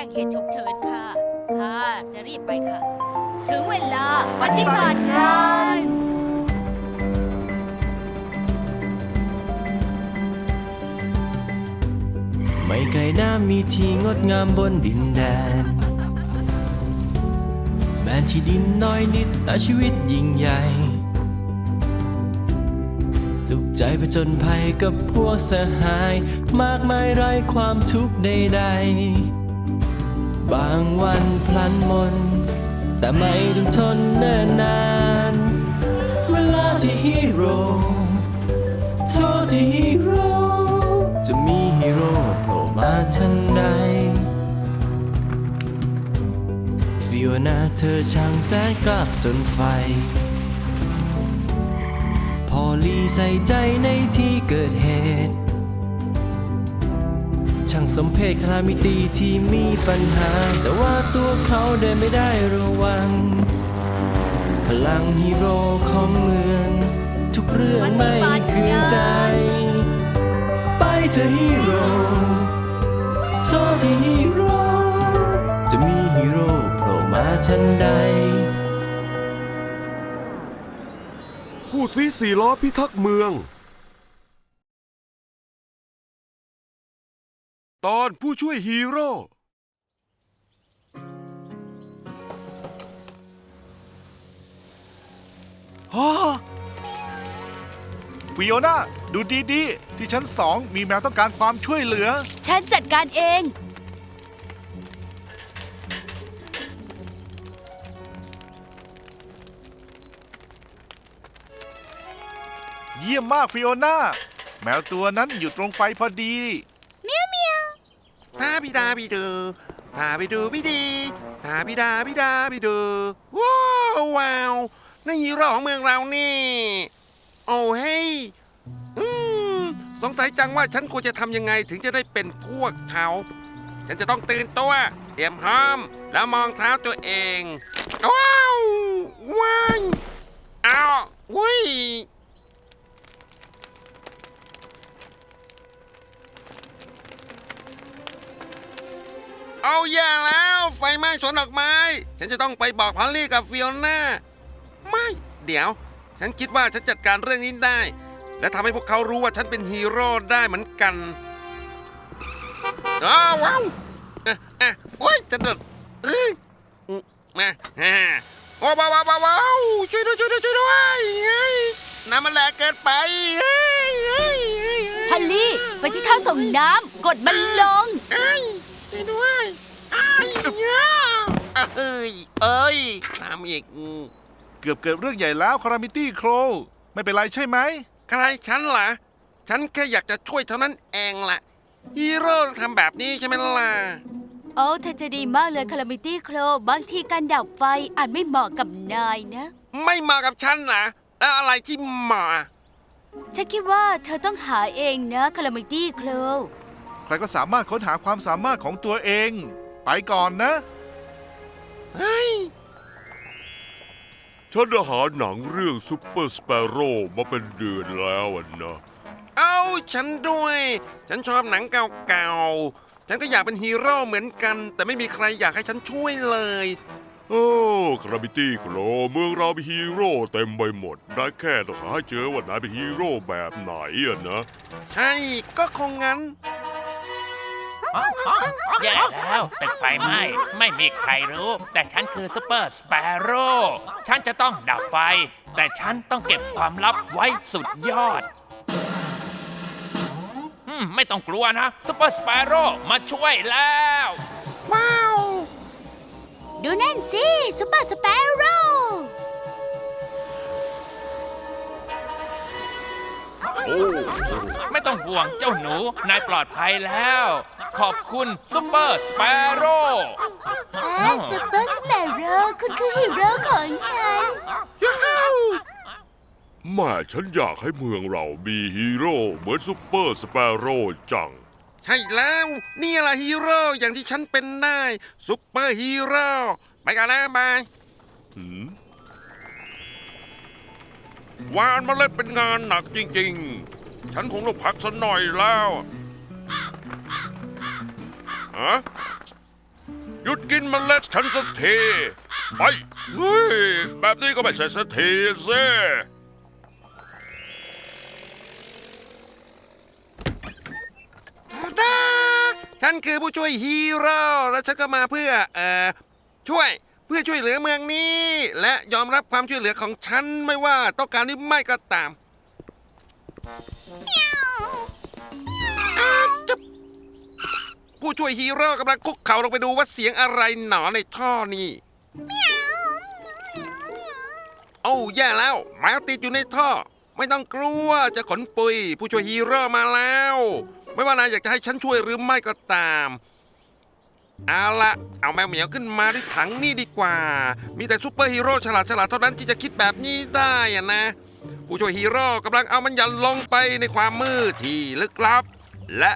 จ้งเหตุฉุกเฉินค่ะ ค่ะ จะรีบไปค่ะ ถึงเวลาปฏิบัติงานไม่ไกลน้ำมีที่งดงามบนดินแดน แม้ที่ดินน้อยนิดแต่ชีวิตยิ่งใหญ่ สุขใจผจญภัยกับพวกสหาย มากมายไร้ความทุกข์ใดๆ บางวันพลันมน แต่ไม่ต้องทนเนิ่นนาน เวลาที่ฮีโร่โทษที่ฮีโร่จะมีฮีโร่โผล่มาทันใดฟิโอนาเธอช่างแสนกลับจนไฟ พอลีใส่ใจในที่เกิดเหตุ สมเพศคลามิตีที่มีปัญหา แต่ว่าตัวเขาเดินไม่ได้ระวัง พลังฮีโร่ของเมือง ทุกเรื่องไม่คืนใจ ไปเธอฮีโร่โชว์ที่ฮีโร่จะมีฮีโร่โผล่มาทันใดผู้ซีสี่ล้อพิทักษ์เมือง ตอนผู้ช่วยฮีโร่ฟิโอนาดูดีๆ ที่ชั้นสองมีแมวต้องการความช่วยเหลือ ฉันจัดการเอง เยี่ยมมากฟิโอนาแมวตัวนั้นอยู่ตรงไฟพอดีทา บิดาบิดูทาบิดูบิดีทาบิดาบิดาบิดูว้าวว้าวนี่ฮีโร่ของเมืองเรานี่ โอ้เฮ้ยอืมสงสัยจังว่าฉันควรจะทำยังไงถึงจะได้เป็นพวกเขา ฉันจะต้องตื่นตัว เตรียมพร้อม แล้วมองเท้าตัวเอง ว้าวว้ายอ้าววุ้ย เอาแย่แล้ว ไฟไหม้สวนดอกไม้ ฉันจะต้องไปบอกพอลลี่กับฟิโอน่าไม่ เดี๋ยว ฉันคิดว่าฉันจัดการเรื่องนี้ได้ และทำให้พวกเขารู้ว่าฉันเป็นฮีโร่ได้เหมือนกันอ้าวว้าวอะอะโอ้ยจะเดือดเอ้ยอืมมาฮ่าโอ้ว้าวว้าวว้าวว้าวช่วยด้วยช่วยด้วยช่วยด้วยเฮ้ยน้ำมันแรงเกินไปเฮ้ยเฮ้ยเฮ้ยเฮ้ย พัลลี่ ไปที่ท่าส่งน้ำกดมันลง เอ้ย ช่วยด้วยไอ้ายเนี่ยเอ้ย เอ้ยทำอีกเกือบเกิดเรื่องใหญ่แล้วคารามิตี้โครไม่เป็นไรใช่ไหม ใครฉันล่ะ ฉันแค่อยากจะช่วยเท่านั้นเองล่ะ ฮีโร่ทำแบบนี้ใช่ไหมล่ะ โอ้เธอจะดีมากเลยคารามิตี้โครบางทีการดับไฟอาจไม่เหมาะกับนายนะ ไม่มากับฉันนะแล้วอะไรที่มา ฉันคิดว่าเธอต้องหาเองนะคารามิตี้โครใค รก็สามารถค้นหาความสามารถของตัวเอง ไปก่อนนะเฮ้ยฉันได้หาหนังเรื่องซูเปอร์สเปโร่มาเป็นเดือนแล้วอะนะ เอาฉันด้วย ฉันชอบหนังเก่าๆ ฉันก็อยากเป็นฮีโร่เหมือนกัน แต่ไม่มีใครอยากให้ฉันช่วยเลย โอ้คราบิตี้โครเมืองเรามีฮีโร่เต็มไปหมดนายแค่ต้องหาให้เจอว่านายเป็นฮีโร่แบบไหนอะนะ ใช่ก็คงงั้น แย่แล้วตึกไฟไหม้ไม่มีใครรู้ แต่ฉันคือซูเปอร์สเปโร่ฉันจะต้องดับไฟ แต่ฉันต้องเก็บความลับไว้สุดยอดอืมไม่ต้องกลัวนะซูเปอร์สเปโร่มาช่วยแล้ว ว้าว ดูนั่นสิซุปเปอร์สเปโร่ ไม่ต้องห่วงเจ้าหนู นายปลอดภัยแล้ว ขอบคุณซูเปอร์สเปโร่อ่าซุปเปอร์สเปโร่คุณคือฮีโร่ของฉันยูฮูแม่ฉันอยากให้เมืองเรามีฮีโร่เหมือนซูเปอร์สเปโร่จัง ใช่แล้ว นี่แหละฮีโร่อย่างที่ฉันเป็นได้ซุปเปอร์ฮีโร่ไปกันนะบายหืม วานมาเล่นเป็นงานหนักจริงๆ ฉันคงต้องพักสักหน่อยแล้วฮะหยุดกินเมล็ดฉันสักทีไปเฮ้ยแบบนี้ก็ไม่ใช่สักทีสิฉันคือผู้ช่วยฮีโร่และฉันก็มาเพื่อเอ่อช่วย พื่อช่วยเหลือเมืองนี้ และยอมรับความช่วยเหลือของฉันไม่ว่าต้องการหรือไม่ก็ตามอ้าจึ๊บผู้ช่วยฮีโร่กำลังคุกเข่าลงไปดูว่าเสียงอะไรหนอในท่อนี่โอ้าแย่แล้วแมวติดอยู่ในท่อ ไม่ต้องกลัวจะขนปุย ผู้ช่วยฮีโร่มาแล้ว ไม่ว่านายอยากจะให้ฉันช่วยหรือไม่ก็ตาม เอาละเอาแมวเหมียวขึ้นมาที่ถังนี่ดีกว่า มีแต่ซูเปอร์ฮีโร่ฉลาดฉลาดเท่านั้นที่จะคิดแบบนี้ได้อะนะ ผู้ช่วยฮีโร่กำลังเอามันยันลงไปในความมืดที่ลึกลับ และ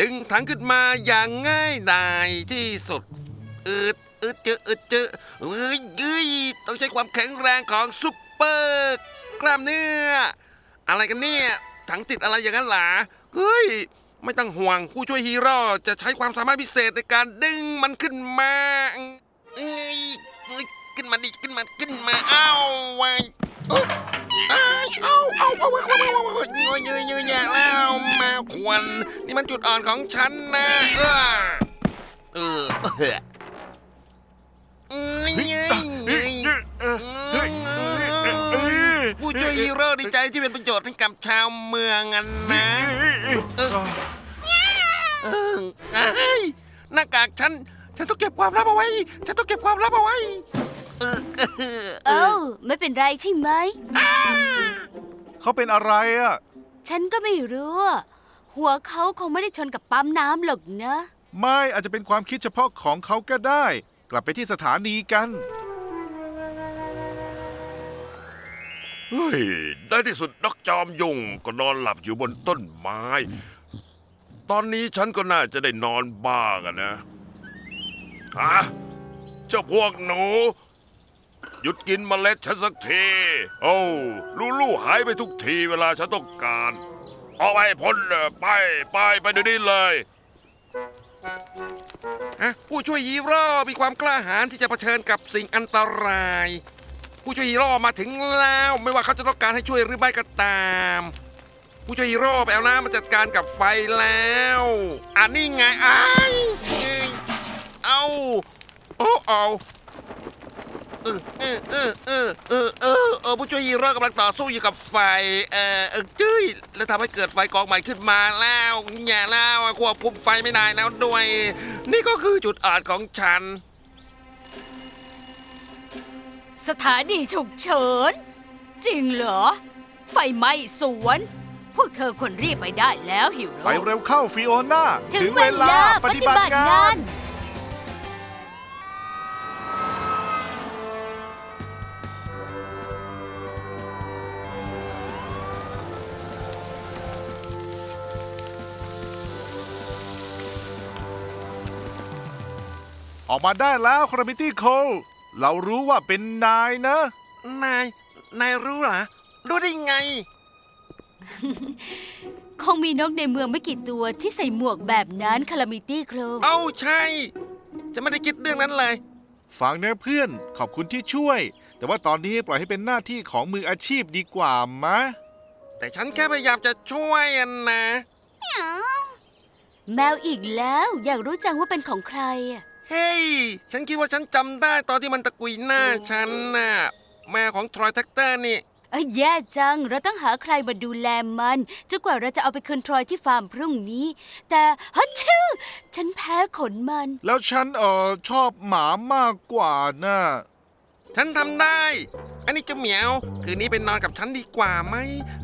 ดึงถังขึ้นมาอย่างง่ายดายที่สุดอึดอึดเจออึดเจอเฮ้ยเฮ้ยต้องใช้ความแข็งแรงของซุปเปอร์กล้ามเนื้อ อะไรกันเนี่ยถังติดอะไรอย่างนั้นหรอเฮ้ย ไม่ต้องห่วงผู้ช่วยฮีโร่จะใช้ความสามารถพิเศษในการดึงมันขึ้นมาเอ้อขึ้นมาดิขึ้นมาขึ้นมาอ้าวไว้เอ้เอ้ยเอ้าเอาเอาเอาเอาเอาเอาเอยเอ้ยเอ้ย่แล้วมาควรนี่มันจุดอ่อนของฉันนะเอ้อเออเอ้ยเอ้ยเอ้ยเอ้ยเอ้ยเอ้ย ผู้ช่วยฮีโร่ดีใจที่เป็นประโยชน์ให้กับชาวเมืองกันนะเออเออเอ้ยหน้ากากฉัน ฉันต้องเก็บความลับเอาไว้ ฉันต้องเก็บความลับเอาไว้ เออเออเอเอ้าอไม่เป็นไรใช่ไหมเขาเป็นอะไรอะ ฉันก็ไม่รู้อะหัวเขาคงไม่ได้ชนกับปั๊มน้ำหรอกนะ ไม่อาจจะเป็นความคิดเฉพาะของเขาก็ได้ กลับไปที่สถานีกัน เฮ้ยได้ที่สุดนกจอมยุงก็นอนหลับอยู่บนต้นไม้ ตอนนี้ฉันก็น่าจะได้นอนบ้างอะนะฮะเจ้าพวกหนู หยุดกินเมล็ดฉันสักที โอ้ลูลูหายไปทุกทีเวลาฉันต้องการออกไปพ้นไปไปไปเดี๋ยวนี้เลยฮะผู้ช่วยฮีโร่มีความกล้าหาญที่จะเผชิญกับสิ่งอันตราย ผู้ช่วยฮีโร่มาถึงแล้ว ไม่ว่าเขาจะต้องการให้ช่วยหรือไม่ก็ตาม ผู้ช่วยฮีโร่ไปเอาน้ำมาจัดการกับไฟแล้วอันนี้ไงไอ้ายเอ้าโอ้เอาเออเออเออเออเออเออเออผู้ช่วยฮีโร่กำลังต่อสู้อยู่กับไฟเออเออจ้ยแล้วทำให้เกิดไฟกองใหม่ขึ้นมาแล้วแย่แล้วควบคุมไฟไม่ได้แล้วด้วย นี่ก็คือจุดอ่อนของฉัน สถานีฉุกเฉิน จริงเหรอ ไฟไหม้สวน พวกเธอควรรีบไปได้แล้วฮิวไปโร่เร็วเข้าฟิโอน่าถึงเวลาปฏิบัติงาน ออกมาได้แล้วคราบิตี้โค เรารู้ว่าเป็นนายนะ นาย นายรู้เหรอ รู้ได้ไง คงมีนกในเมืองไม่กี่ตัวที่ใส่หมวกแบบนั้นคาลามิตี้โครเอ้าใช่ จะไม่ได้คิดเรื่องนั้นเลย ฟังนะเพื่อน ขอบคุณที่ช่วย แต่ว่าตอนนี้ปล่อยให้เป็นหน้าที่ของมืออาชีพดีกว่ามะ แต่ฉันแค่พยายามจะช่วยอันนะ แมวอีกแล้ว อยากรู้จังว่าเป็นของใครอะ เฮ้ย ฉันคิดว่าฉันจำได้ตอนที่มันตะกุยหน้าฉันน่ะ แม่ของทรอยแท็กเตอร์นี่ เอ้ยแย่จัง เราต้องหาใครมาดูแลมันจนกว่าเราจะเอาไปคืนทรอยที่ฟาร์มพรุ่งนี้ แต่ฮัทชื่อ ฉันแพ้ขนมัน แล้วฉันเออชอบหมามากกว่าน่ะฉันทำได้ อันนี้เจะเหมียว คืนนี้เป็นนอนกับฉันดีกว่าไหม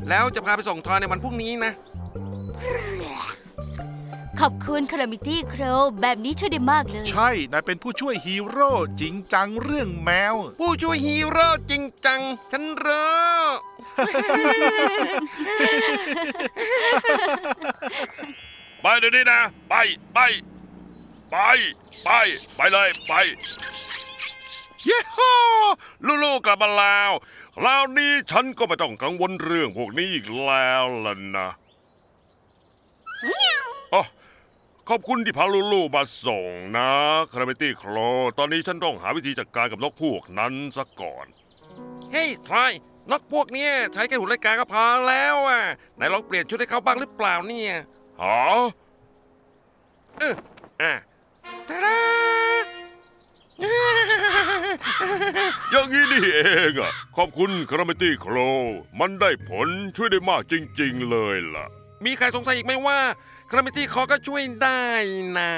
แล้วจะพาไปส่งทรอยในวันพรุ่งนี้นะ ขอบคุณคารามิตี้โครแบบนี้ช่วยได้มากเลย ใช่ นายเป็นผู้ช่วยฮีโร่จริงจังเรื่องแมว ผู้ช่วยฮีโร่จริงจัง ฉันรู้ไปเดี๋ยวนี้นะ ไป ไป ไป ไป ไปเลย ไป เย้ฮ่าลูลูกลับมาแล้วคราวนี้ฉันก็ไม่ต้องกังวลเรื่องพวกนี้อีกแล้วล่ะนะอ๋อ ขอบคุณที่พาลูลูมาส่งนะคาราเมตี้โคลตอนนี้ฉันต้องหาวิธีจัดการกับนกพวกนั้นซะก่อน เฮ้ยทรายนกพวกเนี้ยใช้แค่หุ่นรายการก็พอแล้วอะไหนลองเปลี่ยนชุดให้เขาบ้างหรือเปล่าเนี่ยหาเอออะตาดาอย่างนี้นี่เองอะขอบคุณคาราเมตี้โคลมันได้ผลช่วยได้มากจริง ๆ เลยล่ะ มีใครสงสัยอีกไหมว่า คาระเมตี้คอก็ช่วยได้นะ